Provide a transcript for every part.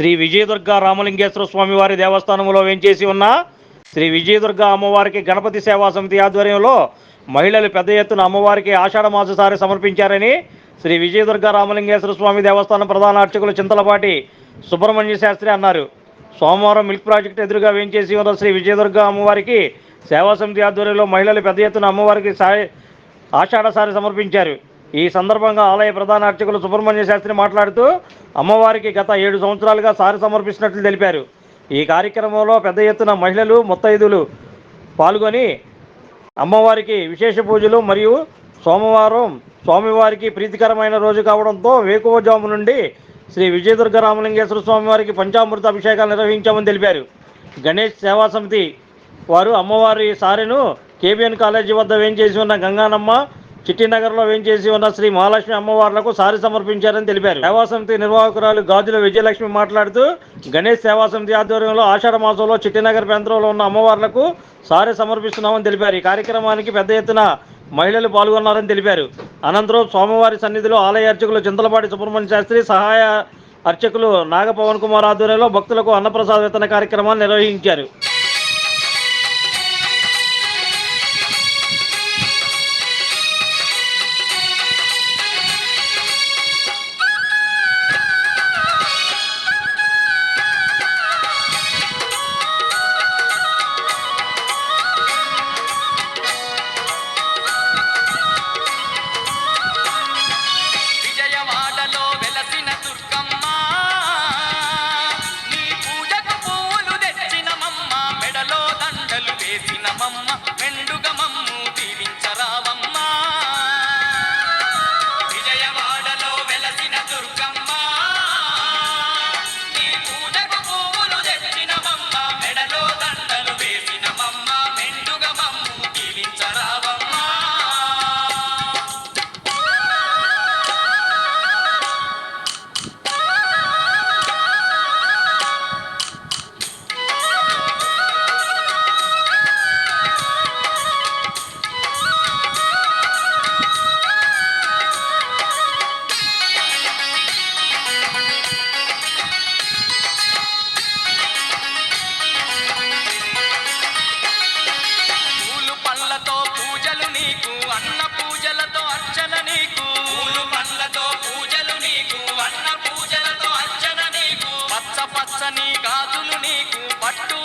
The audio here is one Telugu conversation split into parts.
శ్రీ విజయదుర్గ రామలింగేశ్వర స్వామి వారి దేవస్థానంలో వేంచేసి ఉన్న శ్రీ విజయదుర్గ అమ్మవారికి గణపతి సేవా సమితి ఆధ్వర్యంలో మహిళలు పెద్ద ఎత్తున అమ్మవారికి ఆషాఢ మాససారి సమర్పించారని శ్రీ విజయదుర్గ రామలింగేశ్వర స్వామి దేవస్థానం ప్రధాన అర్చకులు చింతలపాటి సుబ్రహ్మణ్య శాస్త్రి అన్నారు. సోమవారం మిల్క్ ప్రాజెక్టు ఎదురుగా వేంచేసి ఉన్న శ్రీ విజయదుర్గ అమ్మవారికి సేవా సమితి ఆధ్వర్యంలో మహిళలు పెద్ద ఎత్తున అమ్మవారికి సాయ ఆషాఢసారి సమర్పించారు. ఈ సందర్భంగా ఆలయ ప్రధాన అర్చకులు సుబ్రహ్మణ్య శాస్త్రి మాట్లాడుతూ అమ్మవారికి గత ఏడు సంవత్సరాలుగా సారి సమర్పిస్తున్నట్లు తెలిపారు. ఈ కార్యక్రమంలో పెద్ద ఎత్తున మహిళలు ముత్తైదులు పాల్గొని అమ్మవారికి విశేష పూజలు మరియు సోమవారం స్వామివారికి ప్రీతికరమైన రోజు కావడంతో వేకువజాము నుండి శ్రీ విజయదుర్గ రామలింగేశ్వర స్వామివారికి పంచామృత అభిషేకాలు నిర్వహించామని తెలిపారు. గణేష్ సేవా సమితి వారు అమ్మవారి సారెను కేబిఎన్ కాలేజీ వద్ద వేంచేసి ఉన్న గంగానమ్మ చిట్టినగర్లో వేంచేసి ఉన్న శ్రీ మహాలక్ష్మి అమ్మవార్లకు సారి సమర్పించారని తెలిపారు. సేవా సమితి నిర్వాహకురాలు గాజుల విజయలక్ష్మి మాట్లాడుతూ గణేష్ సేవా సమితి ఆధ్వర్యంలో ఆషాఢ మాసంలో చిట్టినగర్ ప్రాంతంలో ఉన్న అమ్మవార్లకు సారి సమర్పిస్తున్నామని తెలిపారు. ఈ కార్యక్రమానికి పెద్ద ఎత్తున మహిళలు పాల్గొన్నారని తెలిపారు. అనంతరం స్వామివారి సన్నిధిలో ఆలయ అర్చకులు చింతలపాటి సుబ్రహ్మణ్య శాస్త్రి సహాయ అర్చకులు నాగపవన్ కుమార్ ఆధ్వర్యంలో భక్తులకు అన్నప్రసాద వితరణ కార్యక్రమాన్ని నిర్వహించారు. పచ్చ పచ్చని గాజులు నీకు పట్టు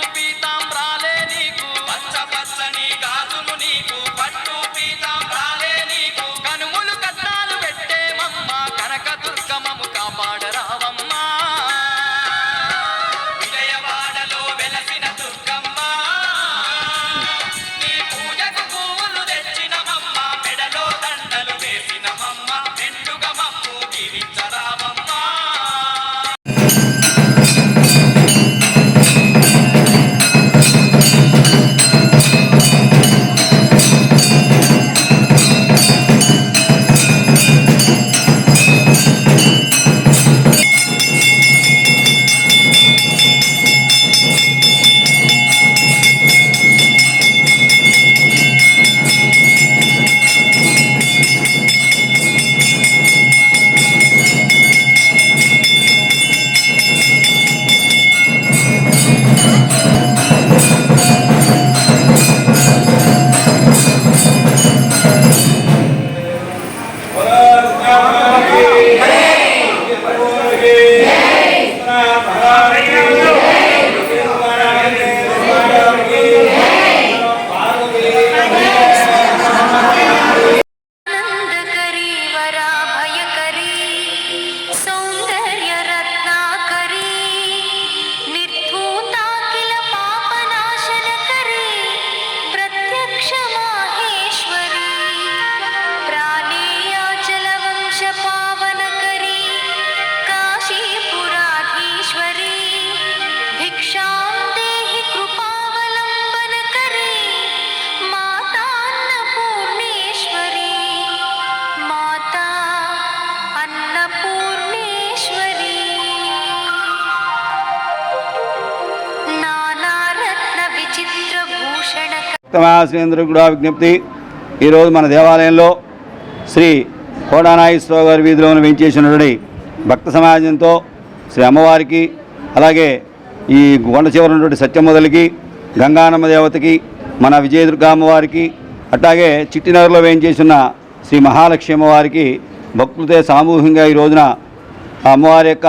భక్తమహాశ్రేంద్రుడు కూడా విజ్ఞప్తి. ఈరోజు మన దేవాలయంలో శ్రీ కోడానాయేశ్వర గారి వీధిలోను వెంచేసినటువంటి భక్త సమాజంతో శ్రీ అమ్మవారికి అలాగే ఈ కొండ చివర ఉన్నటువంటి సత్యమొదలికి గంగానమ్మ దేవతకి మన విజయదుర్గ అమ్మవారికి అట్లాగే చిట్టినగర్లో వేయించేసిన శ్రీ మహాలక్ష్మి అమ్మవారికి భక్తులతో సామూహికంగా ఈ రోజున అమ్మవారి యొక్క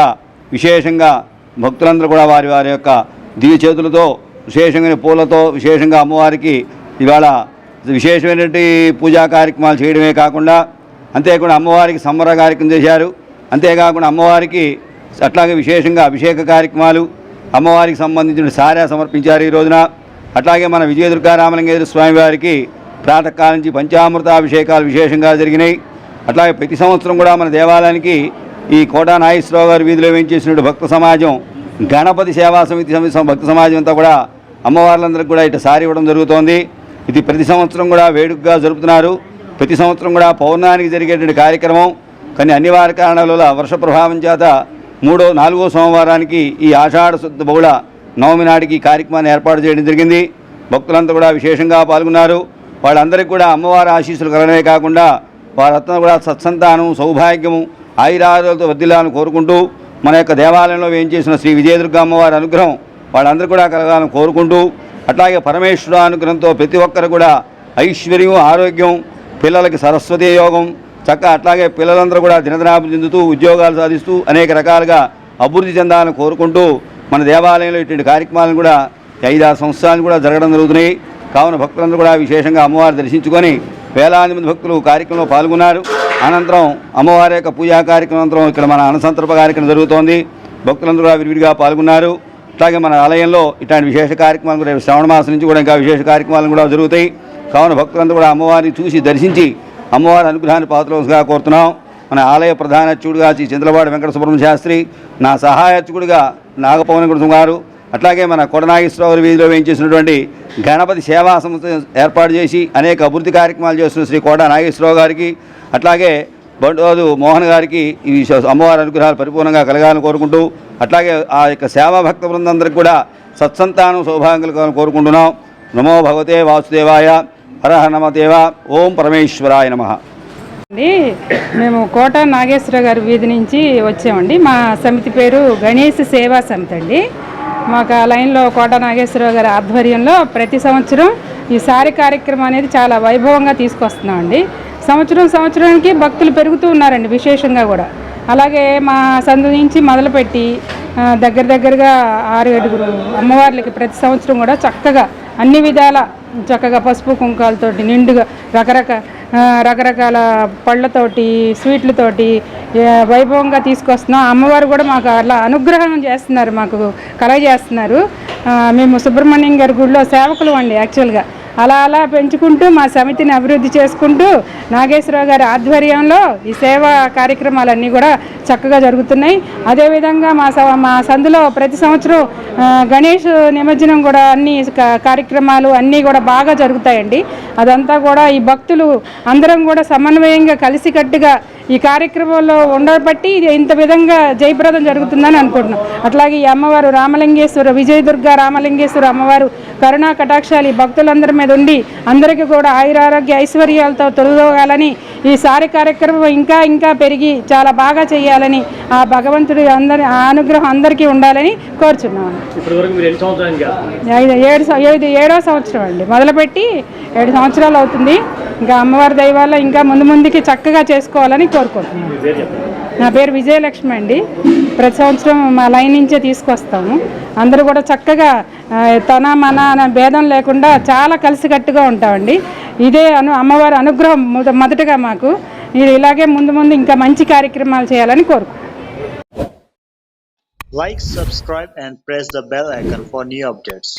విశేషంగా భక్తులందరూ కూడా వారి వారి యొక్క దివ్య చేతులతో విశేషంగా పూలతో విశేషంగా అమ్మవారికి ఇవాళ విశేషమైనటువంటి పూజా కార్యక్రమాలు చేయడమే కాకుండా అంతేకాకుండా అమ్మవారికి సంబర కార్యక్రమం చేశారు. అంతేకాకుండా అమ్మవారికి అట్లాగే విశేషంగా అభిషేక కార్యక్రమాలు అమ్మవారికి సంబంధించిన సారా సమర్పించారు ఈ రోజున. అట్లాగే మన విజయదుర్గా రామలింగేశ్వర స్వామి వారికి ప్రాతకాలం నుంచి పంచామృతాభిషేకాలు విశేషంగా జరిగినాయి. అట్లాగే ప్రతి సంవత్సరం కూడా మన దేవాలయానికి ఈ కోటా నాగేశ్వరరావు గారి వీధిలో వేయించేసిన భక్త సమాజం గణపతి సేవా సమితి సమి- భక్త సమాజం అంతా కూడా అమ్మవార్లందరికీ కూడా ఇటు సారి ఇవ్వడం జరుగుతోంది. ఇది ప్రతి సంవత్సరం కూడా వేడుకగా జరుపుతున్నారు. ప్రతి సంవత్సరం కూడా పౌర్ణానికి జరిగేటువంటి కార్యక్రమం. కానీ అనివార్య కారణాల వల్ల వర్ష ప్రభావం చేత మూడో నాలుగో సోమవారానికి ఈ ఆషాఢ శుద్ధ బహుళ నవమి నాటికి ఈ కార్యక్రమాన్ని ఏర్పాటు చేయడం జరిగింది. భక్తులంతా కూడా విశేషంగా పాల్గొన్నారు. వాళ్ళందరికీ కూడా అమ్మవారి ఆశీస్సులు కలగడమే కాకుండా వారంతా కూడా సత్సంతానం సౌభాగ్యము ఆయురారోగ్యాలతో వర్ధిల్లాలని కోరుకుంటూ మన యొక్క దేవాలయంలో వేయించేసిన శ్రీ విజయదుర్గ అమ్మవారి అనుగ్రహం వాళ్ళందరూ కూడా కలగాలని కోరుకుంటూ అట్లాగే పరమేశ్వర అనుగ్రహంతో ప్రతి ఒక్కరు కూడా ఐశ్వర్యం ఆరోగ్యం పిల్లలకి సరస్వతి యోగం చక్క అట్లాగే పిల్లలందరూ కూడా దినదినాభివృద్ధి చెందుతూ ఉద్యోగాలు సాధిస్తూ అనేక రకాలుగా అభివృద్ధి చెందాలని కోరుకుంటూ మన దేవాలయంలో ఇటువంటి కార్యక్రమాలను కూడా ఐదారు సంవత్సరాలు కూడా జరగడం జరుగుతున్నాయి. కావున భక్తులందరూ కూడా విశేషంగా అమ్మవారు దర్శించుకొని వేలాది మంది భక్తులు కార్యక్రమంలో పాల్గొన్నారు. అనంతరం అమ్మవారి యొక్క పూజా కార్యక్రమం అనంతరం ఇక్కడ మన అనసంతర్ప కార్యక్రమం జరుగుతోంది. భక్తులందరూ కూడా విరివిడిగా పాల్గొన్నారు. అట్లాగే మన ఆలయంలో ఇట్లాంటి విశేష కార్యక్రమాలు కూడా శ్రావణ మాసం నుంచి కూడా ఇంకా విశేష కార్యక్రమాలు కూడా జరుగుతాయి. కావున భక్తులంతా కూడా అమ్మవారిని చూసి దర్శించి అమ్మవారి అనుగ్రహాన్ని పాత్రలుగా కోరుతున్నాం. మన ఆలయ ప్రధాన అర్చకుడిగా శ్రీ చంద్రబాడు వెంకట సుబ్రహ్మణ్య శాస్త్రి నా సహాయ నాగపవన వెంకట గారు అట్లాగే మన కొడనాగేశ్వరరావు వీధిలో వేయించేసినటువంటి గణపతి సేవా సంస్థ ఏర్పాటు చేసి అనేక అభివృద్ధి కార్యక్రమాలు చేస్తున్న శ్రీ కోట నాగేశ్వరరావు గారికి అట్లాగే బండోదు మోహన్ గారికి ఈ అమ్మవారి అనుగ్రహాలు పరిపూర్ణంగా కలగాలని కోరుకుంటూ అట్లాగే ఆ యొక్క సేవా భక్త బృందందరికీ కూడా సత్సంతానం సౌభాగ్యం కోరుకుంటున్నాం. నమో భగవతే వాసుదేవాయ హరహ నమదేవ ఓం పరమేశ్వరాయ నమః. అండి మేము కోట నాగేశ్వర గారి వీధి నుంచి వచ్చామండి. మా సమితి పేరు గణేష్ సేవా సమితి అండి. మాకు ఆ లైన్లో కోట నాగేశ్వరరావు గారి ఆధ్వర్యంలో ప్రతి సంవత్సరం ఈ సారి కార్యక్రమం అనేది చాలా వైభవంగా తీసుకొస్తున్నామండి. సంవత్సరం సంవత్సరానికి భక్తులు పెరుగుతూ ఉన్నారండి విశేషంగా కూడా. అలాగే మా సందు నుంచి మొదలుపెట్టి దగ్గర దగ్గరగా ఆరు ఏడుగురు అమ్మవార్లకి ప్రతి సంవత్సరం కూడా చక్కగా అన్ని విధాల చక్కగా పసుపు కుంకాలతోటి నిండుగా రకరక రకరకాల పళ్ళతోటి స్వీట్లతోటి వైభవంగా తీసుకొస్తున్నాం. అమ్మవారు కూడా మాకు అలా అనుగ్రహం చేస్తున్నారు మాకు కలగజేస్తున్నారు. మేము సుబ్రహ్మణ్యం గారి గుడిలో సేవకులు అండి యాక్చువల్గా. అలా అలా పెంచుకుంటూ మా సమితిని అభివృద్ధి చేసుకుంటూ నాగేశ్వరరావు గారి ఆధ్వర్యంలో ఈ సేవా కార్యక్రమాలన్నీ కూడా చక్కగా జరుగుతున్నాయి. అదేవిధంగా మా స మా సందులో ప్రతి సంవత్సరం గణేష్ నిమజ్జనం కూడా అన్ని కార్యక్రమాలు అన్నీ కూడా బాగా జరుగుతాయండి. అదంతా కూడా ఈ భక్తులు అందరం కూడా సమన్వయంగా కలిసికట్టుగా ఈ కార్యక్రమంలో ఉండబట్టి ఇది ఇంత విధంగా జయప్రదం జరుగుతుందని అనుకుంటున్నాం. అట్లాగే ఈ అమ్మవారు రామలింగేశ్వర విజయదుర్గ రామలింగేశ్వర అమ్మవారు కరుణా కటాక్షాలు భక్తులందరి మీద ఉండి అందరికీ కూడా ఆయురారోగ్య ఐశ్వర్యాలతో తొలగోగాలని ఈ సారి కార్యక్రమం ఇంకా ఇంకా పెరిగి చాలా బాగా చేయాలని ఆ భగవంతుడి అందరి ఆ అనుగ్రహం అందరికీ ఉండాలని కోరుచున్నాం. ఇప్పటివరకు మీరు ఎన్ని సంవత్సరాలు చేస్తున్నారు ఐదు ఏడు ఏడు ఏడో సంవత్సరం అండి. మొదలుపెట్టి ఏడు సంవత్సరాలు అవుతుంది. ఇంకా అమ్మవారి దయ వల్ల ఇంకా ముందు ముందుకి చక్కగా చేసుకోవాలని కోరుకుంటున్నాను. నా పేరు విజయలక్ష్మి అండి. ప్రతి సంవత్సరం మా లైన్ నుంచే తీసుకొస్తాము. అందరూ కూడా చక్కగా తన మన అనే భేదం లేకుండా చాలా కలిసికట్టుగా ఉంటామండి. ఇదే అను అమ్మవారి అనుగ్రహం మొద- మొదటగా మాకు. ఇది ఇలాగే ముందు ముందు ఇంకా మంచి కార్యక్రమాలు చేయాలని కోరుకుంటున్నాను Like, subscribe, and press the bell icon for new updates.